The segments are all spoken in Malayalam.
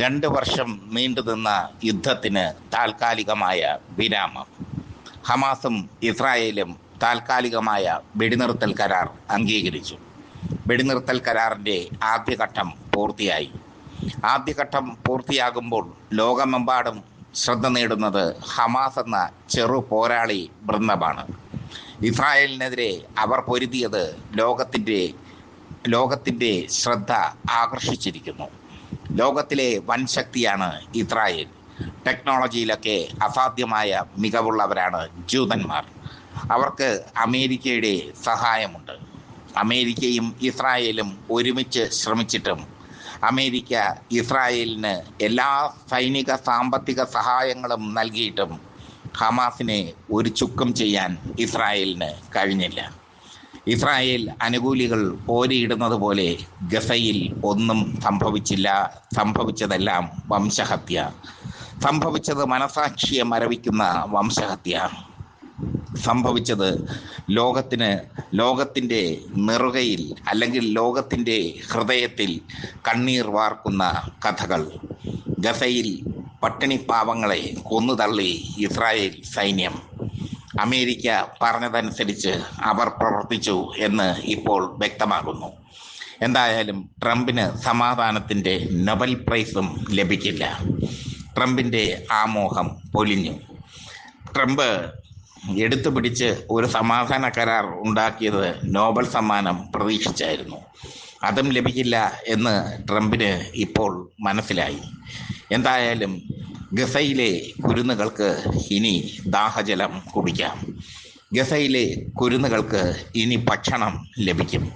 രണ്ട് വർഷം നീണ്ടുനിന്ന യുദ്ധത്തിന് താൽക്കാലികമായ വിരാമം. ഹമാസും ഇസ്രായേലും താൽക്കാലികമായ വെടിനിർത്തൽ കരാർ അംഗീകരിച്ചു. വെടിനിർത്തൽ കരാറിന്റെ ആദ്യഘട്ടം പൂർത്തിയായി. ആദ്യഘട്ടം പൂർത്തിയാകുമ്പോൾ ലോകമെമ്പാടും ശ്രദ്ധ നേടുന്നത് ഹമാസ് എന്ന ചെറു പോരാളി വൃന്ദമാണ്. ഇസ്രായേലിനെതിരെ അവർ പൊരുതിയത് ലോകത്തിന്റെ ലോകത്തിന്റെ ശ്രദ്ധ ആകർഷിച്ചിരിക്കുന്നു. ലോകത്തിലെ വൻ ശക്തിയാണ് ഇസ്രായേൽ. ടെക്നോളജിയിലൊക്കെ അസാധ്യമായ മികവുള്ളവരാണ് ജൂതന്മാർ. അവർക്ക് അമേരിക്കയുടെ സഹായമുണ്ട്. അമേരിക്കയും ഇസ്രായേലും ഒരുമിച്ച് ശ്രമിച്ചിട്ടും അമേരിക്ക ഇസ്രായേലിന് എല്ലാ സൈനിക സാമ്പത്തിക സഹായങ്ങളും നൽകിയിട്ടും ഹമാസിനെ ഒരു ചുക്കം ചെയ്യാൻ ഇസ്രായേലിന് കഴിഞ്ഞില്ല. ഇസ്രായേൽ അനുകൂലികൾ ഓരിയിടുന്നത് പോലെ ഗസയിൽ ഒന്നും സംഭവിച്ചില്ല. സംഭവിച്ചതെല്ലാം വംശഹത്യ. സംഭവിച്ചത് മനസാക്ഷിയെ മരവിക്കുന്ന വംശഹത്യ. സംഭവിച്ചത് ലോകത്തിന് ലോകത്തിന്റെ നെറുകയിൽ അല്ലെങ്കിൽ ലോകത്തിന്റെ ഹൃദയത്തിൽ കണ്ണീർ വാർക്കുന്ന കഥകൾ. ഗസയിൽ പട്ടിണി പാവങ്ങളെ കൊന്നുതള്ളി ഇസ്രായേൽ സൈന്യം. അമേരിക്ക പറഞ്ഞതനുസരിച്ച് അവർ പ്രവർത്തിച്ചു എന്ന് ഇപ്പോൾ വ്യക്തമാകുന്നു. എന്തായാലും ട്രംപിന് സമാധാനത്തിന്റെ നൊബൽ പ്രൈസും ലഭിക്കില്ല. ട്രംപിന്റെ ആമോഹം പൊലിഞ്ഞു. ട്രംപ് എടുത്തു പിടിച്ച് ഒരു സമാധാന കരാർ ഉണ്ടാക്കിയത് നോബൽ സമ്മാനം പ്രതീക്ഷിച്ചായിരുന്നു. അതും ലഭിക്കില്ല എന്ന് ട്രംപിന് ഇപ്പോൾ മനസ്സിലായി. എന്തായാലും ഗസയിലെ കുരുന്നുകൾക്ക് ഇനി ദാഹജലം കുടിക്കാം. ഗസയിലെ കുരുന്നുകൾക്ക് ഇനി ഭക്ഷണം ലഭിക്കും.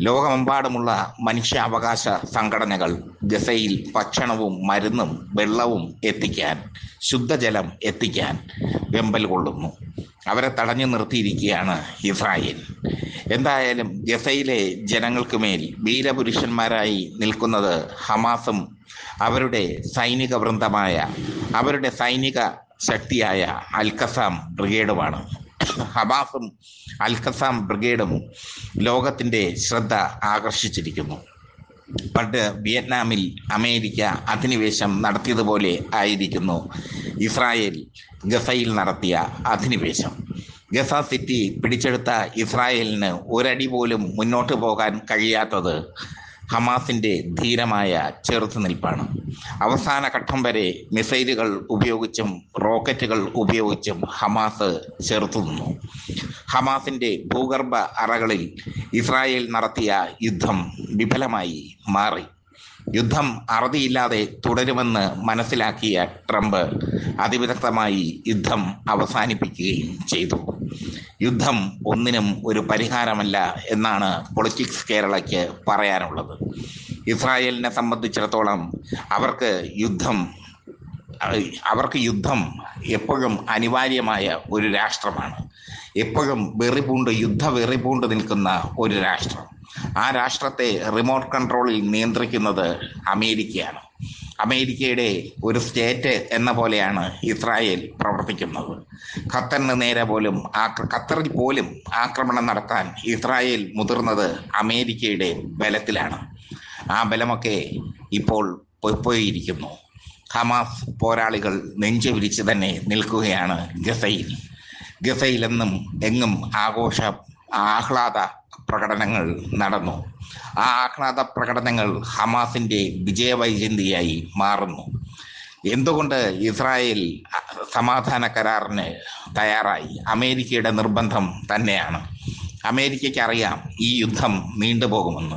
ലോകമെമ്പാടുമുള്ള മനുഷ്യാവകാശ സംഘടനകൾ ഗസയിൽ ഭക്ഷണവും മരുന്നും വെള്ളവും എത്തിക്കാൻ ശുദ്ധജലം എത്തിക്കാൻ വെമ്പൽ കൊള്ളുന്നു. അവരെ തടഞ്ഞു നിർത്തിയിരിക്കുകയാണ് ഇസ്രായേൽ. എന്തായാലും ഗസയിലെ ജനങ്ങൾക്ക് മേൽ വീരപുരുഷന്മാരായി നിൽക്കുന്നത് ഹമാസും അവരുടെ സൈനിക വൃന്ദമായ അവരുടെ സൈനിക ശക്തിയായ അൽക്കസാം ബ്രിഗേഡുമാണ്. ഹമാസും അൽഖസാം ബ്രിഗേഡും ലോകത്തിന്റെ ശ്രദ്ധ ആകർഷിച്ചിരിക്കുന്നു. പണ്ട് വിയറ്റ്നാമിൽ അമേരിക്ക അധിനിവേശം നടത്തിയതുപോലെ ആയിരിക്കുന്നു. ഇസ്രായേൽ ഗസയിൽ നടത്തിയ അധിനിവേശം. ഗസ സിറ്റി പിടിച്ചെടുത്ത ഇസ്രായേലിന് ഒരടി പോലും മുന്നോട്ട് പോകാൻ കഴിയാത്തത് ഹമാസിന്റെ ധീരമായ ചെറുത്തുനിൽപ്പാണ് അവസാന ഘട്ടം വരെ മിസൈലുകൾ ഉപയോഗിച്ചും റോക്കറ്റുകൾ ഉപയോഗിച്ചും ഹമാസ് ചെറുത്തുനിന്നു ഹമാസിന്റെ ഭൂഗർഭ അറകളിൽ ഇസ്രായേൽ നടത്തിയ യുദ്ധം വിഫലമായി മാറി. യുദ്ധം അറുതിയില്ലാതെ തുടരുമെന്ന് മനസ്സിലാക്കിയ ട്രംപ് അതിവിദഗ്ധമായി യുദ്ധം അവസാനിപ്പിക്കുകയും ചെയ്തു. യുദ്ധം ഒന്നിനും ഒരു പരിഹാരമല്ല എന്നാണ് പൊളിറ്റിക്സ് കേരളയ്ക്ക് പറയാനുള്ളത്. ഇസ്രായേലിനെ സംബന്ധിച്ചിടത്തോളം അവർക്ക് യുദ്ധം അവർക്ക് യുദ്ധം എപ്പോഴും അനിവാര്യമായ ഒരു രാഷ്ട്രമാണ്. എപ്പോഴും വെറിപൂണ്ട് യുദ്ധ വെറിപൂണ്ട് നിൽക്കുന്ന ഒരു രാഷ്ട്രം. ആ രാഷ്ട്രത്തെ റിമോട്ട് കൺട്രോളിൽ നിയന്ത്രിക്കുന്നത് അമേരിക്കയാണ്. അമേരിക്കയുടെ ഒരു സ്റ്റേറ്റ് എന്ന പോലെയാണ് ഇസ്രായേൽ പ്രവർത്തിക്കുന്നത്. ഖത്തറിന് നേരെ പോലും ഖത്തറിൽ പോലും ആക്രമണം നടത്താൻ ഇസ്രായേൽ മുതിർന്നത് അമേരിക്കയുടെ ബലത്തിലാണ്. ആ ബലമൊക്കെ ഇപ്പോൾ പോയിരിക്കുന്നു. ഹമാസ് പോരാളികൾ നെഞ്ചു വിരിച്ച് തന്നെ നിൽക്കുകയാണ് ഗസയിൽ. ഗസയിലെന്നും എങ്ങും ആഘോഷ ആഹ്ലാദ പ്രകടനങ്ങൾ നടന്നു. ആ ആഹ്ലാദ പ്രകടനങ്ങൾ ഹമാസിന്റെ വിജയവൈജന്തിയായി മാറുന്നു. എന്തുകൊണ്ട് ഇസ്രായേൽ സമാധാന കരാറിന് തയ്യാറായി? അമേരിക്കയുടെ നിർബന്ധം തന്നെയാണ്. അമേരിക്കയ്ക്ക് അറിയാം ഈ യുദ്ധം നീണ്ടുപോകുമെന്ന്.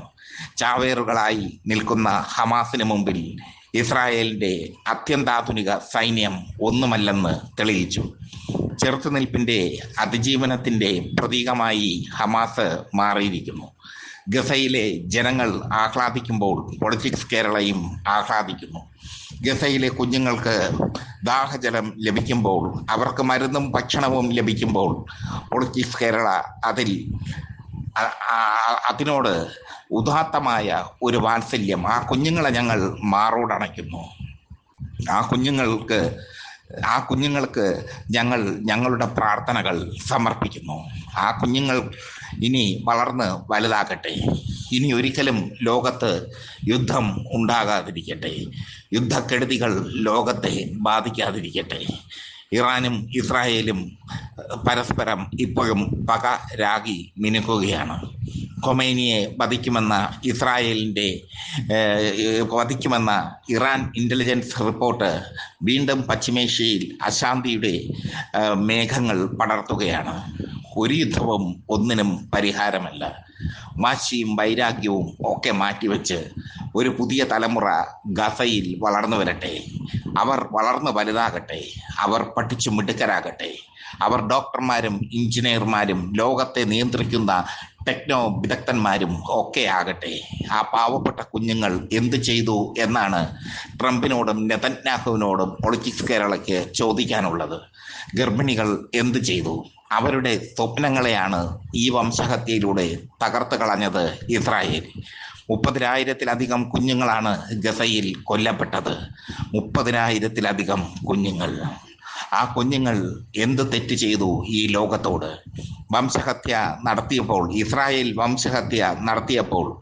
ചാവേറുകളായി നിൽക്കുന്ന ഹമാസിന് മുമ്പിൽ ഇസ്രായേലിന്റെ അത്യന്താധുനിക സൈന്യം ഒന്നുമല്ലെന്ന് തെളിയിച്ചു. ചെറുത്തുനിൽപ്പിന്റെ അതിജീവനത്തിന്റെ പ്രതീകമായി ഹമാസ് മാറിയിരിക്കുന്നു. ഗസയിലെ ജനങ്ങൾ ആഹ്ലാദിക്കുമ്പോൾ പൊളിറ്റിക്സ് കേരളയും ആഹ്ലാദിക്കുന്നു. ഗസയിലെ കുഞ്ഞുങ്ങൾക്ക് ദാഹജലം ലഭിക്കുമ്പോൾ അവർക്ക് മരുന്നും ഭക്ഷണവും ലഭിക്കുമ്പോൾ പൊളിറ്റിക്സ് കേരള അതിൽ അതിനോട് ഉദാത്തമായ ഒരു വാത്സല്യം ആ കുഞ്ഞുങ്ങളെ ഞങ്ങൾ മാറോടണയ്ക്കുന്നു. ആ കുഞ്ഞുങ്ങൾക്ക് ആ കുഞ്ഞുങ്ങൾക്ക് ഞങ്ങൾ ഞങ്ങളുടെ പ്രാർത്ഥനകൾ സമർപ്പിക്കുന്നു. ആ കുഞ്ഞുങ്ങൾ ഇനി വളർന്ന് വലുതാകട്ടെ. ഇനി ഒരിക്കലും ലോകത്ത് യുദ്ധം ഉണ്ടാകാതിരിക്കട്ടെ. യുദ്ധക്കെടുതികൾ ലോകത്തെ ബാധിക്കാതിരിക്കട്ടെ. ഇറാനും ഇസ്രായേലും പരസ്പരം ഇപ്പോഴും പക രാഗി മിനുക്കുകയാണ്. കൊമൈനിയെ വധിക്കുമെന്ന ഇസ്രായേലിന്റെ വധിക്കുമെന്ന ഇറാൻ ഇന്റലിജൻസ് റിപ്പോർട്ട് വീണ്ടും പശ്ചിമേഷ്യയിൽ അശാന്തിയുടെ മേഘങ്ങൾ പടർത്തുകയാണ്. ഒരു യുദ്ധവും ഒന്നിനും പരിഹാരമല്ല. വാശിയും വൈരാഗ്യവും ഒക്കെ മാറ്റിവെച്ച് ഒരു പുതിയ തലമുറ ഗസയിൽ വളർന്നു വരട്ടെ. അവർ വളർന്നു വലുതാകട്ടെ. അവർ പഠിച്ചു മിടുക്കരാകട്ടെ. അവർ ഡോക്ടർമാരും എഞ്ചിനീയർമാരും ലോകത്തെ നിയന്ത്രിക്കുന്ന ടെക്നോ വിദഗ്ധന്മാരും ഒക്കെ ആകട്ടെ ആ പാവപ്പെട്ട കുഞ്ഞുങ്ങൾ എന്ത് ചെയ്തു എന്നാണ് ട്രംപിനോടും നെതന്യാഹുവിനോടും പൊളിറ്റിക്സ് കേരളയ്ക്ക് ചോദിക്കാനുള്ളത്. ഗർഭിണികൾ എന്ത് ചെയ്തു? അവരുടെ സ്വപ്നങ്ങളെയാണ് ഈ വംശഹത്യയിലൂടെ തകർത്ത് കളഞ്ഞത് ഇസ്രായേൽ. മുപ്പതിനായിരത്തിലധികം കുഞ്ഞുങ്ങളാണ് ഗസയിൽ കൊല്ലപ്പെട്ടത്. മുപ്പതിനായിരത്തിലധികം കുഞ്ഞുങ്ങൾ ആ കുഞ്ഞുങ്ങൾ എന്ത് തെറ്റ് ചെയ്തു ഈ ലോകത്തോട്? വംശഹത്യ നടത്തിയപ്പോൾ ഇസ്രായേൽ വംശഹത്യ നടത്തിയപ്പോൾ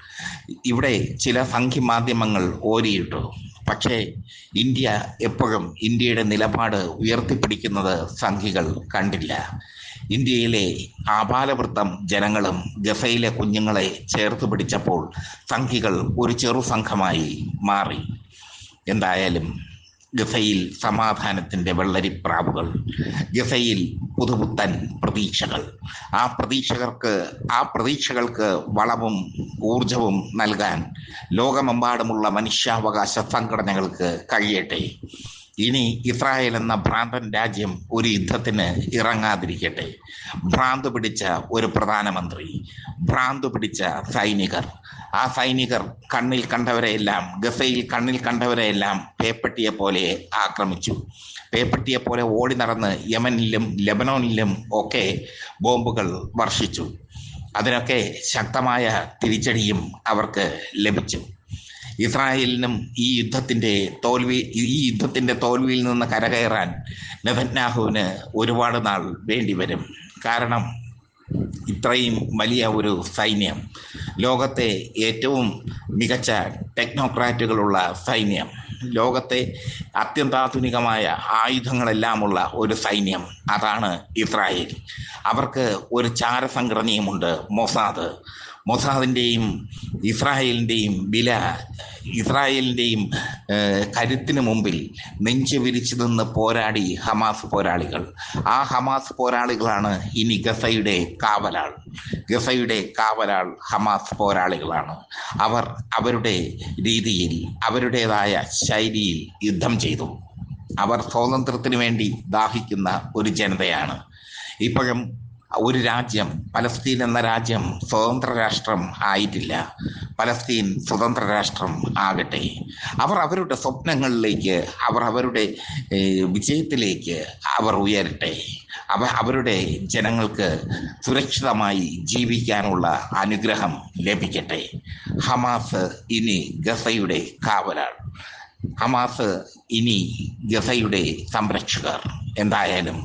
ഇവിടെ ചില സംഖ്യ മാധ്യമങ്ങൾ ഓരിയിട്ടു. പക്ഷേ ഇന്ത്യ എപ്പോഴും ഇന്ത്യയുടെ നിലപാട് ഉയർത്തിപ്പിടിക്കുന്നത് സംഖ്യകൾ കണ്ടില്ല. ഇന്ത്യയിലെ ആപാലവൃത്തം ജനങ്ങളും ഗസയിലെ കുഞ്ഞുങ്ങളെ ചേർത്ത് പിടിച്ചപ്പോൾ സംഖ്യകൾ ഒരു ചെറു സംഘമായി മാറി. എന്തായാലും ഗസയിൽ സമാധാനത്തിന്റെ വെള്ളരിപ്രാവുകൾ ഗസയിൽ പുതുപുത്തൻ പ്രതീക്ഷകൾ. ആ പ്രതീക്ഷകർക്ക് ആ പ്രതീക്ഷകൾക്ക് വളവും ഊർജവും നൽകാൻ ലോകമെമ്പാടുമുള്ള മനുഷ്യാവകാശ സംഘടനകൾക്ക് കഴിയട്ടെ. ഇനി ഇസ്രായേൽ എന്ന ഭ്രാന്തൻ രാജ്യം ഒരു യുദ്ധത്തിന് ഇറങ്ങാതിരിക്കട്ടെ. ഭ്രാന്ത് പിടിച്ച ഒരു പ്രധാനമന്ത്രി ഭ്രാന്ത് പിടിച്ച സൈനികർ ആ സൈനികർ കണ്ണിൽ കണ്ടവരെയെല്ലാം ഗസയിൽ കണ്ണിൽ കണ്ടവരെയെല്ലാം പേപ്പട്ടിയെ പോലെ ആക്രമിച്ചു. പേപ്പട്ടിയെ പോലെ ഓടി നടന്ന് യമനിലും ലെബനോനിലും ഒക്കെ ബോംബുകൾ വർഷിച്ചു. അതിനൊക്കെ ശക്തമായ തിരിച്ചടിയും അവർക്ക് ലഭിച്ചു. ഇസ്രായേലിനും ഈ യുദ്ധത്തിന്റെ തോൽവി ഈ യുദ്ധത്തിന്റെ തോൽവിയിൽ നിന്ന് കരകയറാൻ നെതന്യാഹുവിന് ഒരുപാട് നാൾ വേണ്ടിവരും കാരണം ഇത്രയും വലിയ ഒരു സൈന്യം ലോകത്തെ ഏറ്റവും മികച്ച ടെക്നോക്രാറ്റുകളുള്ള സൈന്യം. ലോകത്തെ അത്യന്താധുനികമായ ആയുധങ്ങളെല്ലാമുള്ള ഒരു സൈന്യം അതാണ് ഇസ്രായേൽ. അവർക്ക് ഒരു ചാരസംഘടനയുമുണ്ട് മൊസാദ്. മൊസാദിന്റെയും ഇസ്രായേലിന്റെയും വില ഇസ്രായേലിന്റെയും കരുത്തിന് മുമ്പിൽ നെഞ്ചു വിരിച്ചു നിന്ന് പോരാടി ഹമാസ് പോരാളികൾ. ആ ഹമാസ് പോരാളികളാണ് ഇനി ഗസയുടെ കാവലാൾ. ഗസയുടെ കാവലാൾ ഹമാസ് പോരാളികളാണ്. അവർ അവരുടെ രീതിയിൽ അവരുടേതായ ശൈലിയിൽ യുദ്ധം ചെയ്തു. അവർ സ്വാതന്ത്ര്യത്തിന് വേണ്ടി ദാഹിക്കുന്ന ഒരു ജനതയാണ്. ഇപ്പോഴും ഒരു രാജ്യം പലസ്തീൻ എന്ന രാജ്യം സ്വതന്ത്ര രാഷ്ട്രം ആയിട്ടില്ല. പലസ്തീൻ സ്വതന്ത്ര രാഷ്ട്രം ആകട്ടെ. അവർ അവരുടെ സ്വപ്നങ്ങളിലേക്ക് അവർ അവരുടെ വിജയത്തിലേക്ക് അവർ ഉയരട്ടെ. അവ അവരുടെ ജനങ്ങൾക്ക് സുരക്ഷിതമായി ജീവിക്കാനുള്ള അനുഗ്രഹം ലഭിക്കട്ടെ. ഹമാസ് ഇനി ഗസയുടെ കാവലാണ് ഹമാസ് ഇനി ഗസയുടെ സംരക്ഷകർ. എന്തായാലും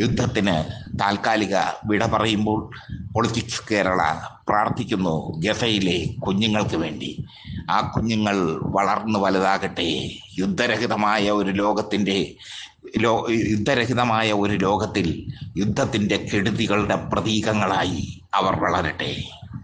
യുദ്ധത്തിന് താൽക്കാലിക വിട പറയുമ്പോൾ പൊളിറ്റിക്സ് കേരള പ്രാർത്ഥിക്കുന്നു ഗസയിലെ കുഞ്ഞുങ്ങൾക്ക് വേണ്ടി. ആ കുഞ്ഞുങ്ങൾ വളർന്നു വലുതാകട്ടെ. യുദ്ധരഹിതമായ ഒരു ലോകത്തിന്റെ ലോ യുദ്ധരഹിതമായ ഒരു ലോകത്തിൽ യുദ്ധത്തിന്റെ കെടുതികളുടെ പ്രതീകങ്ങളായി അവർ വളരട്ടെ.